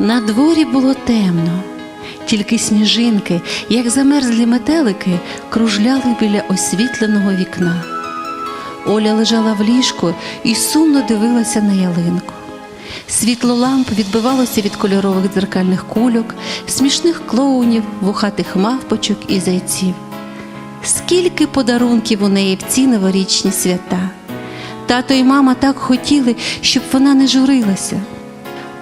На дворі було темно, тільки сніжинки, як замерзлі метелики, кружляли біля освітленого вікна. Оля лежала в ліжку і сумно дивилася на ялинку. Світло ламп відбивалося від кольорових дзеркальних кульок, смішних клоунів, вухатих мавпочок і зайців. Скільки подарунків у неї в ці новорічні свята. Тато і мама так хотіли, щоб вона не журилася.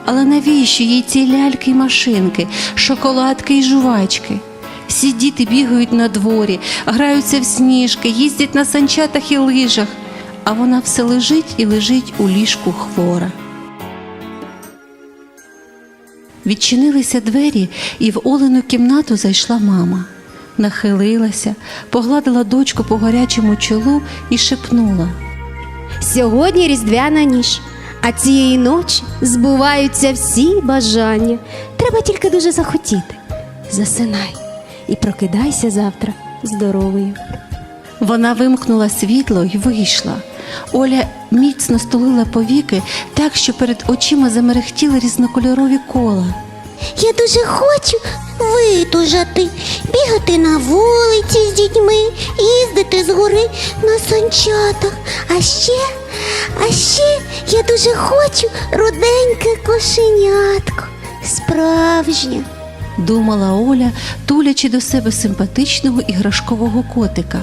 Але навіщо їй ці ляльки й машинки, шоколадки й жувачки? Всі діти бігають на дворі, граються в сніжки, їздять на санчатах і лижах, а вона все лежить і лежить у ліжку хвора. Відчинилися двері, і в Олену кімнату зайшла мама. Нахилилася, погладила дочку по гарячому чолу і шепнула. Сьогодні різдвяна ніч, а цієї ночі збуваються всі бажання. Треба тільки дуже захотіти. Засинай і прокидайся завтра здоровою. Вона вимкнула світло і вийшла. Оля міцно стулила повіки так, що перед очима замерехтіли різнокольорові кола. Я дуже хочу видужати, бігати на вулиці з дітьми, їздити з гори на санчатах. А ще, а ще я дуже хочу руденьке кошенятко, справжнє. думала Оля, тулячи до себе симпатичного іграшкового котика.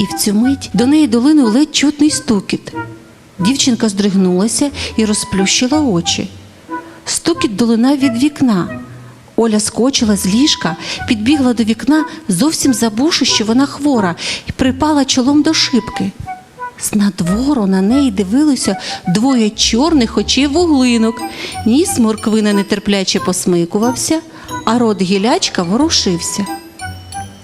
І в цю мить до неї долинув ледь чутний стукіт. Дівчинка здригнулася і розплющила очі. Стукіт долинав від вікна. Оля скочила з ліжка, підбігла до вікна, зовсім забувши, що вона хвора, і припала чолом до шибки. З надвору на неї дивилося двоє чорних очей вуглинок. Ніс морквина нетерпляче посмикувався, а рот гілячка ворушився.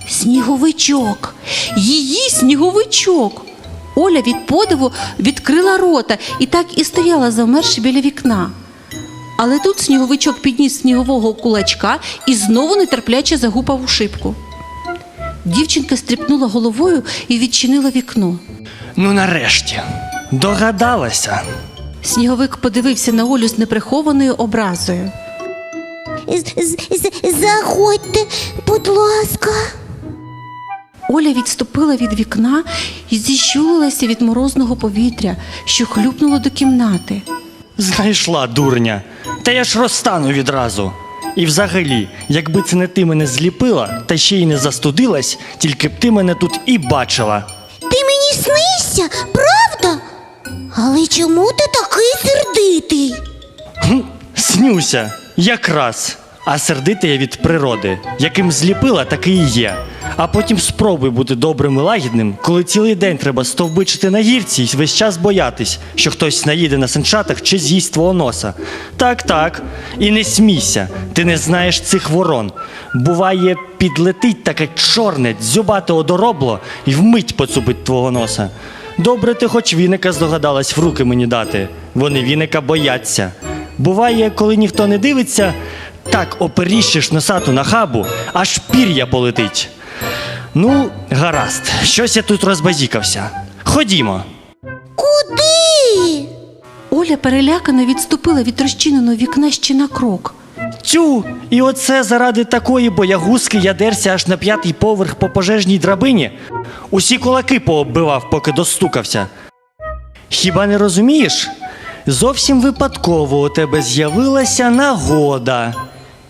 Сніговичок, її сніговичок. Оля від подиву відкрила рота і так і стояла завмерши біля вікна. Але тут сніговичок підніс снігового кулачка і знову нетерпляче загупав у шибку. Дівчинка стріпнула головою і відчинила вікно. Ну нарешті. Догадалася. Сніговик подивився на Олю з неприхованою образою. Заходьте, будь ласка. Оля відступила від вікна і зіщулилася від морозного повітря, що хлюпнуло до кімнати. Знайшла дурня. Та я ж розтану відразу. І взагалі, якби це не ти мене зліпила, та ще й не застудилась, тільки б ти мене тут і бачила. Ти мені снишся, правда? Але чому ти такий сердитий? Хм, снюся, якраз. А сердитий я від природи, яким зліпила, такий і є. А потім спробуй бути добрим і лагідним, коли цілий день треба стовбичити на гірці і весь час боятись, що хтось наїде на санчатах чи з'їсть твого носа. Так, так. І не смійся, ти не знаєш цих ворон. Буває, підлетить таке чорне, дзюбате одоробло і вмить поцупить твого носа. Добре, ти хоч віника здогадалась в руки мені дати. Вони віника бояться. Буває, коли ніхто не дивиться, так оперіщиш носату на хабу, аж пір'я полетить. Ну, гаразд, щось я тут розбазікався. Ходімо. Куди? Оля перелякано відступила від розчиненого вікна ще на крок. Тю, і оце заради такої боягузки я дерся аж на п'ятий поверх по пожежній драбині. Усі кулаки пооббивав, поки достукався. Хіба не розумієш? Зовсім випадково у тебе з'явилася нагода.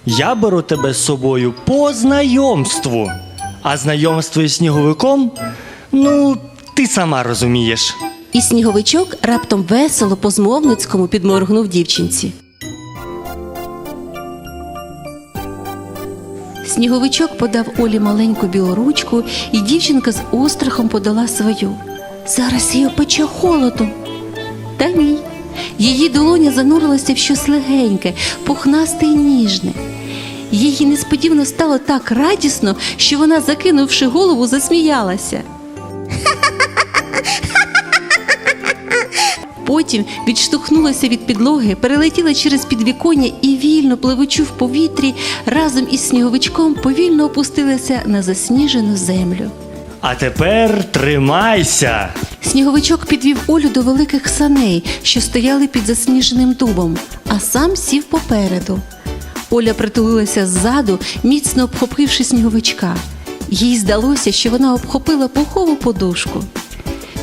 Я беру тебе з собою по знайомству. А знайомство із сніговиком, ну, ти сама розумієш. І сніговичок раптом весело по змовницькому підморгнув дівчинці. Сніговичок подав Олі маленьку білу ручку, і дівчинка з острахом подала свою. Зараз її опече холодом. Та ні. Її долоня занурилася в щось легеньке, пухнасте і ніжне. Їй несподівано стало так радісно, що вона, закинувши голову, засміялася. Потім відштовхнулася від підлоги, перелетіла через підвіконня і вільно пливучи в повітрі, разом із сніговичком повільно опустилася на засніжену землю. А тепер тримайся. Сніговичок підвів Олю до великих саней, що стояли під засніженим дубом, а сам сів попереду. Оля притулилася ззаду, міцно обхопивши сніговичка. Їй здалося, що вона обхопила пухову подушку.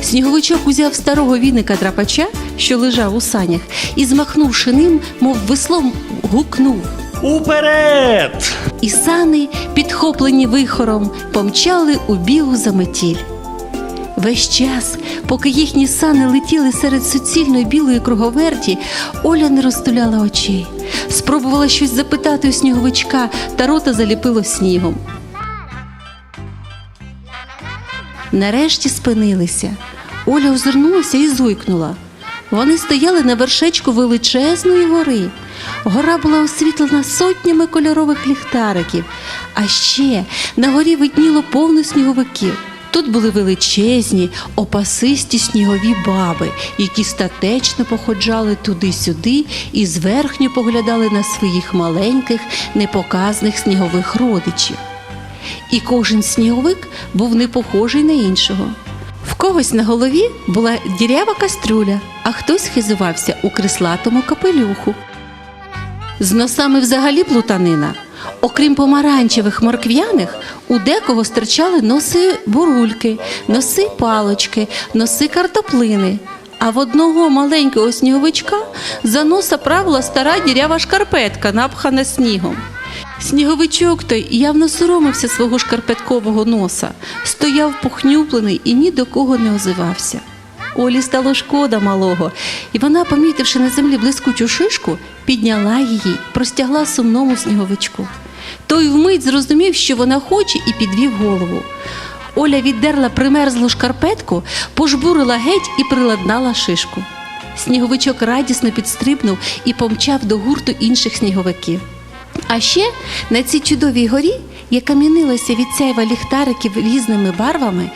Сніговичок узяв старого віника драпача, що лежав у санях, і, змахнувши ним, мов веслом, гукнув. Уперед! І сани, підхоплені вихором, помчали у білу заметіль. Весь час, поки їхні сани летіли серед суцільної білої круговерті, Оля не розтуляла очей. Спробувала щось запитати у сніговичка, та рота заліпило снігом. Нарешті спинилися. Оля озирнулася і зойкнула. Вони стояли на вершечку величезної гори. Гора була освітлена сотнями кольорових ліхтариків, а ще на горі видніло повно сніговиків. Тут були величезні, опасисті снігові баби, які статечно походжали туди-сюди і зверхньо поглядали на своїх маленьких, непоказних снігових родичів. І кожен сніговик був не похожий на іншого. В когось на голові була дірява кастрюля, а хтось хизувався у крислатому капелюху. З носами взагалі плутанина. Окрім помаранчевих морквяних, у декого стирчали носи бурульки, носи палочки, носи картоплини. А в одного маленького сніговичка за носа правила стара дірява шкарпетка, напхана снігом. Сніговичок той явно соромився свого шкарпеткового носа, стояв похнюплений і ні до кого не озивався. Олі стало шкода малого, і вона, помітивши на землі блискучу шишку, підняла її, простягла сумному сніговичку. Той вмить зрозумів, що вона хоче, і підвів голову. Оля віддерла примерзлу шкарпетку, пожбурила геть і приладнала шишку. Сніговичок радісно підстрибнув і помчав до гурту інших сніговиків. А ще на цій чудовій горі, яка мінилася від сяйва ліхтариків різними барвами,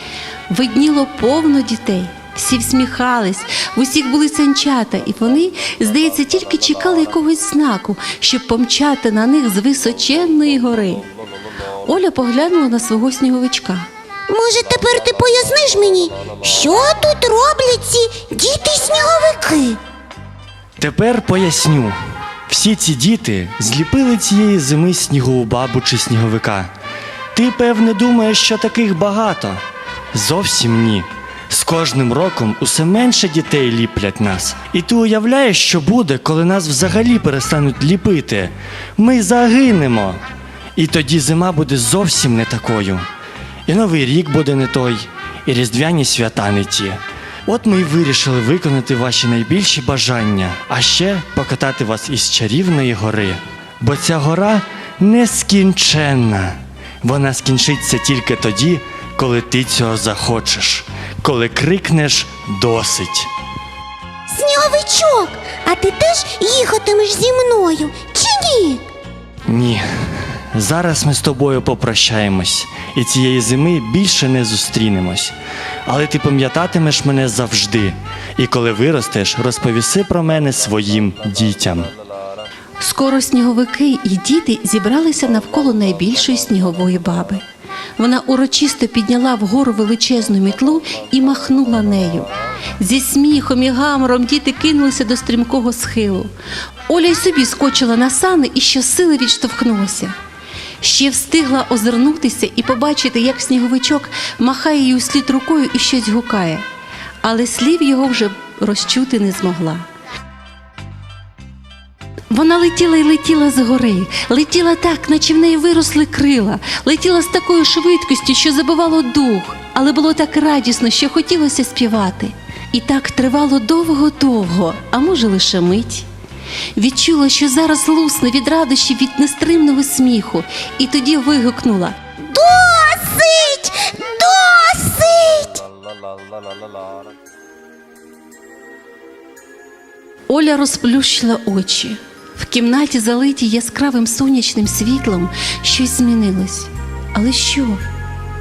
видніло повно дітей. Всі всміхались, в усіх були санчата, і вони, здається, тільки чекали якогось знаку, щоб помчати на них з височенної гори. Оля поглянула на свого сніговичка. Може, тепер ти поясниш мені, що тут роблять ці діти-сніговики? Тепер поясню. Всі ці діти зліпили цієї зими снігову бабу чи сніговика. Ти, певне, думаєш, що таких багато? Зовсім ні. З кожним роком усе менше дітей ліплять нас. І ти уявляєш, що буде, коли нас взагалі перестануть ліпити. Ми загинемо. І тоді зима буде зовсім не такою. І новий рік буде не той, і різдвяні свята не ті. От ми й вирішили виконати ваші найбільші бажання, а ще покатати вас із чарівної гори. Бо ця гора нескінченна. Вона скінчиться тільки тоді, коли ти цього захочеш, коли крикнеш досить. Сніговичок, а ти теж їхатимеш зі мною чи ні? Ні. Зараз ми з тобою попрощаємось, і цієї зими більше не зустрінемось. Але ти пам'ятатимеш мене завжди, і коли виростеш, розповіси про мене своїм дітям. Скоро сніговики і діти зібралися навколо найбільшої снігової баби. Вона урочисто підняла вгору величезну мітлу і махнула нею. Зі сміхом і гамором діти кинулися до стрімкого схилу. Оля й собі скочила на сани і щосили відштовхнулася. Ще встигла озирнутися і побачити, як сніговичок махає їй услід рукою і щось гукає, але слів його вже розчути не змогла. Вона летіла й летіла з гори, летіла так, наче в неї виросли крила, летіла з такою швидкістю, що забивало дух, але було так радісно, що хотілося співати. І так тривало довго-довго, а може лише мить. Відчула, що зараз лусне від радощів від нестримного сміху, і тоді вигукнула Досить! Досить! Оля розплющила очі. В кімнаті, залитій яскравим сонячним світлом, щось змінилось. Але що?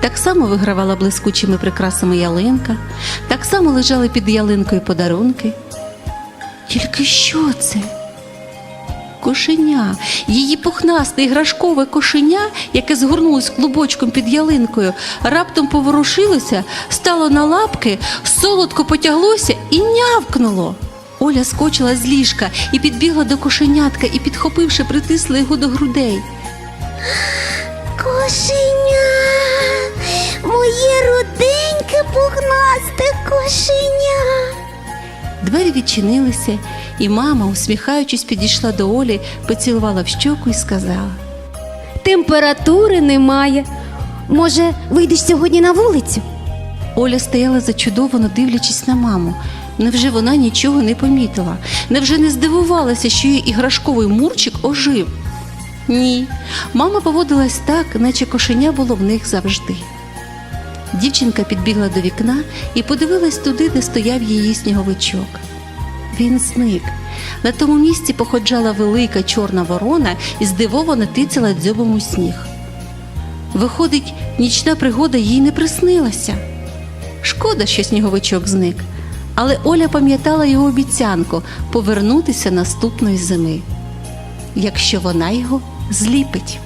Так само вигравала блискучими прикрасами ялинка, так само лежали під ялинкою подарунки. Тільки що це? кошеня. Її пухнасте іграшкове кошеня, яке згорнулось клубочком під ялинкою, раптом поворушилося, стало на лапки, солодко потяглося і нявкнуло. Оля скочила з ліжка і підбігла до кошенятка і, підхопивши, притисла його до грудей. Кошеня, моє руденьке пухнасте кошеня. Двері відчинилися, і мама, усміхаючись, підійшла до Олі, поцілувала в щоку і сказала. Температури немає. Може, вийдеш сьогодні на вулицю? Оля стояла зачудовано, дивлячись на маму. Невже вона нічого не помітила? Невже не здивувалася, що її іграшковий мурчик ожив? Ні, мама поводилась так, наче кошеня було в них завжди. Дівчинка підбігла до вікна і подивилась туди, де стояв її сніговичок. Він зник. На тому місці походжала велика чорна ворона і здивовано тицяла дзьобом у сніг. Виходить, нічна пригода їй не приснилася. Шкода, що сніговичок зник, але Оля пам'ятала його обіцянку повернутися наступної зими, якщо вона його зліпить.